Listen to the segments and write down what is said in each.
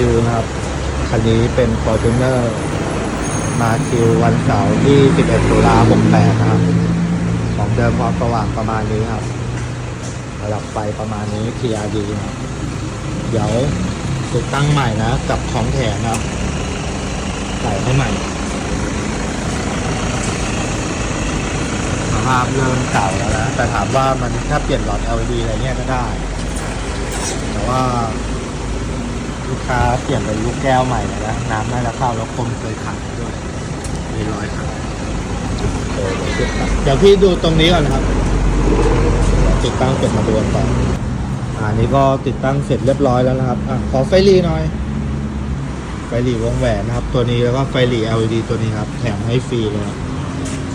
คิวนะครับ คันนี้เป็น Fortuner มาคิววันเสาร์ที่ 11 ตุลา68 นะครับ ของเดิมความสว่างประมาณนี้ครับระดับไฟประมาณนี้ TRD นะครับ เดี๋ยวติดตั้งใหม่นะกับของแถมนะครับ ใส่ให้ใหม่สภาพเริ่มเก่าแล้วนะแต่ถามว่ามันถ้าเปลี่ยนหลอด LED อะไรเงี้ยก็ได้ แต่ว่า ลูกค้าเปลี่ยนเป็นลูกแก้วใหม่เลยนะน้ำน่าจะเข้าแล้วคมเคยขัดด้วยมีรอยขัดเออเดี๋ยวติดตั้งเดี๋ยวพี่ดูตรงนี้ก่อนนะครับ ติดตั้งเสร็จมาดูกันต่ออ่านี่ก็ติดตั้งเสร็จเรียบร้อยแล้วนะครับอขอไฟรีหน่อย ไฟหลีวงแหวนนะครับ ตัวนี้แล้วก็ไฟหลี LED ตัวนี้ครับ แถมให้ฟรีเลยครับ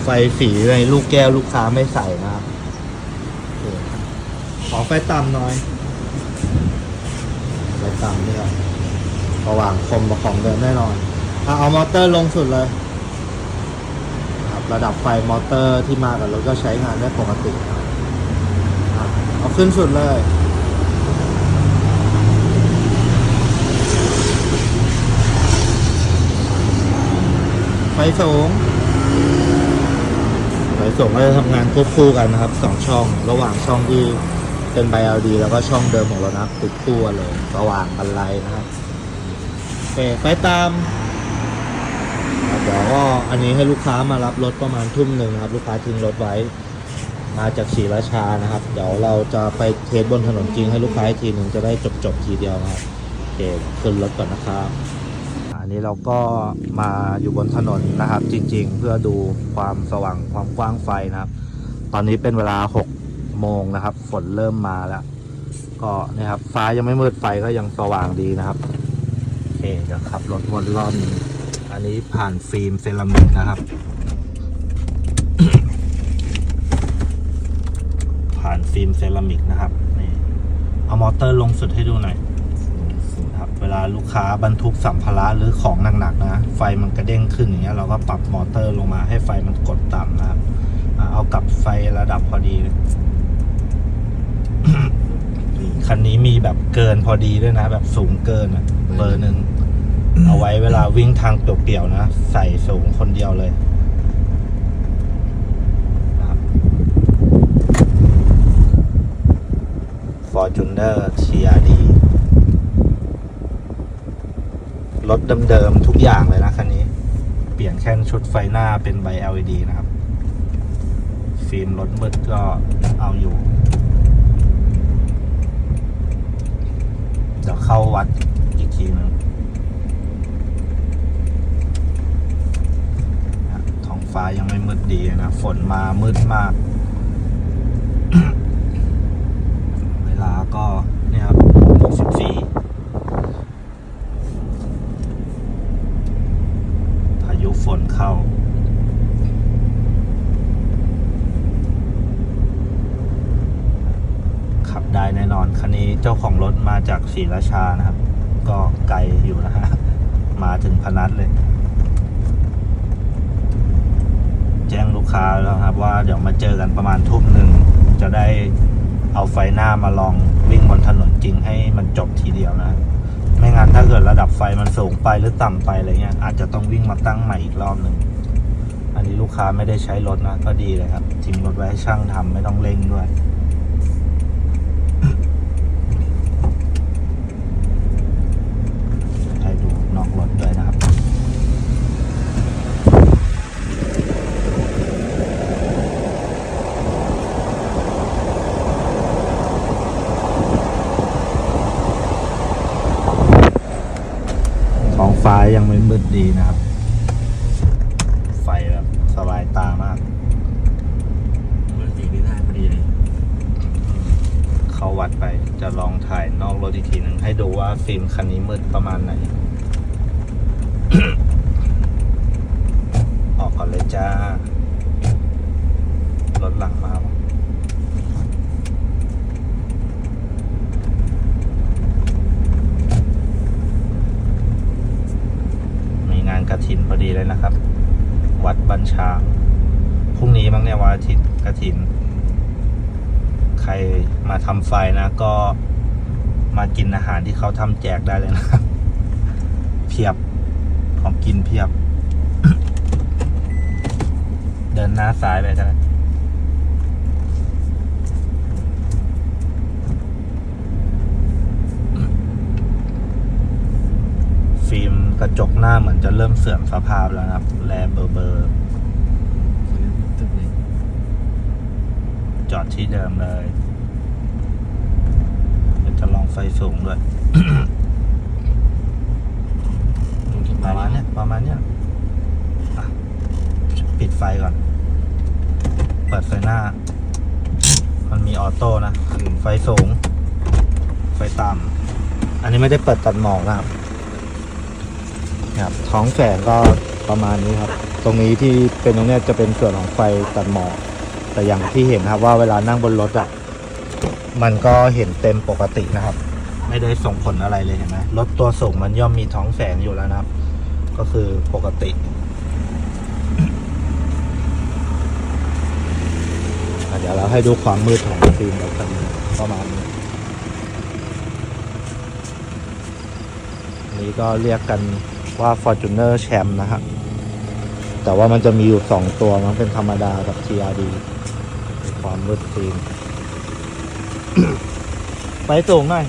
ไฟสีในลูกแก้วลูกค้าไม่ใส่นะครับขอไฟต่ำหน่อย ไฟต่ำนี่ครับสว่างคมประของเดิมแน่นอนอะเอามอเตอร์ลงสุดเลยครับระดับไฟมอเตอร์ที่มากับรถก็ใช้งานได้ปกติครับเอาขึ้นสุดเลยไฟสูงไฟสูงก็จะทำงานควบคู่กันนะครับสองช่องระหว่างช่องที่ เป็นไบ LD แล้วก็ช่องเดิมของเรานะติดคู่กันเลยสว่างกันไลนะครับโอเคไฟตามเดี๋ยวก็อันนี้ให้ลูกค้ามารับรถประมาณทุ่มหนึ่งครับ ลูกค้าทิ้งรถไว้ มาจากศรีราชานะครับ เดี๋ยวเราจะไปเทสบนถนนจริงให้ลูกค้าอีกทีหนึ่งจะได้จบจบทีเดียวครับโอเคขึ้นรถก่อนนะครับอันนี้เราก็มาอยู่บนถนนนะครับ จริง ๆ เพื่อดูความสว่างความกว้างไฟนะครับ ตอนนี้เป็นเวลา6 โมงนะครับ ฝนเริ่มมาแล้ว ก็เนี่ยครับ ฟ้ายังไม่มืดไฟก็ยังสว่างดีนะครับโอเคเดี๋ยวขับรถวนรอบนึงอันนี้ผ่านฟิล์มเซรามิกนะครับ ผ่านฟิล์มเซรามิกนะครับนี่เอามอเตอร์ลงสุดให้ดูหน่อยครับเวลาลูกค้าบรรทุกสัมภาระหรือของหนักๆนะ ไฟมันกระเด้งขึ้นอย่างเงี้ยเราก็ปรับมอเตอร์ลงมาให้ไฟมันกดต่ำนะครับ เอากับไฟระดับพอดีเลย คันนี้มีแบบเกินพอดีด้วยนะ แบบสูงเกินอะเบอร์หนึ่งเอาไว้เวลาวิ่งทางเปลี่ยวๆนะ ใส่สูงคนเดียวเลยนะครับ Fortuner TRD รถเดิมๆทุกอย่างเลยนะคันนี้ เปลี่ยนแค่ชุดไฟหน้าเป็นใบ LED นะครับ ฟิล์มรถมืดก็เอาอยู่ เดี๋ยวเข้าวัดอีกทีหนึงท้องฟ้ายังไม่มืดดีนะ ฝนมามืดมาก เวลาก็เนี่ยครับ64 พายุฝนเข้า ขับ ได้แน่นอน คันนี้เจ้าของรถมาจากศรีราชานะครับ ก็ไกลอยู่นะฮะ มาถึงพนัสเลย แจ้งลูกค้าแล้วครับว่าเดี๋ยวมาเจอกันประมาณทุ่มหนึ่ง จะได้เอาไฟหน้ามาลองวิ่งบนถนนจริงให้มันจบทีเดียวนะ ไม่งั้นถ้าเกิดระดับไฟมันสูงไปหรือต่ำไปอะไรเงี้ยอาจจะต้องวิ่งมาตั้งใหม่อีกรอบหนึ่งอันนี้ลูกค้าไม่ได้ใช้รถนะก็ดีเลยครับทิ้งรถไว้ให้ช่างทำไม่ต้องเร่งด้วย ให้ ดูนอกรถด้วยนะครับท้องฟ้ายังไม่มืดดีนะครับ ไฟแบบสบายตามากมันสีไม่ได้พอดีเลยเข้าวัดไปจะลองถ่ายนอกรถอีกทีหนึ่งให้ดูว่าฟิล์มคันนี้มืดประมาณไหน ออกก่อนเลยจ้า รถหลังมามีงานกระถินพอดีเลยนะครับ วัดบัญชางพรุ่งนี้มั้งเนี่ยวันอาทิตย์กระถิน ใครมาทำไฟนะก็มากินอาหารที่เขาทำแจกได้เลยนะครับพียบ ของกินเพียบ เดินหน้าซ้ายไปกันฟิล์มกระจกหน้าเหมือนจะเริ่มเสื่อมสภาพแล้วนะครับ แลเบอร์เบอร์จอดที่เดิมเลยจะลองไฟสูงด้วย ตรงที่ ประมาณเนี้ยปิดไฟก่อน เปิดไฟหน้า มันมีออโต้นะ ไฟสูง ไฟต่ำ อันนี้ไม่ได้เปิดตัดหมอกนะครับครับท้องแสงก็ประมาณนี้ครับ ตรงนี้ที่เป็นตรงเนี้ยจะเป็นส่วนของไฟตัดหมอก แต่อย่างที่เห็นครับว่าเวลานั่งบนรถอะ มันก็เห็นเต็มปกตินะครับ ไม่ได้ส่งผลอะไรเลยเห็นไหมรถตัวสูงมันย่อมมีท้องแสงอยู่แล้วนะครับ ก็คือปกติเดี๋ยวเราให้ดูความมืดของฟิล์มแล้วกันประมาณนี้นี้ก็เรียกกันว่า Fortuner Champ นะครับแต่ว่ามันจะมีอยู่สองตัวมันเป็นธรรมดากับ TRD ความมืดฟิล์มไปสูงหน่อย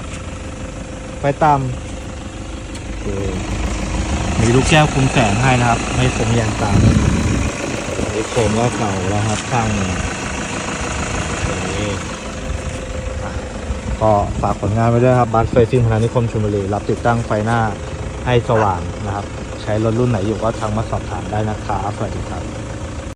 ไปต่ำโอเค มีลูกแก้วคุมแสงให้นะครับ ไม่สมยางตาไอ้โคมก็เก่าแล้วครับข้างหนึงโอเคอะก็ฝากผลงานไว้ด้วยครับบัสไฟซิ่งพนานิคมชลบุรีรับติดตั้งไฟหน้าให้สว่างนะครับ ใช้รถรุ่นไหนอยู่ก็ทักมาสอบถามได้นะครับสวัสดีครับ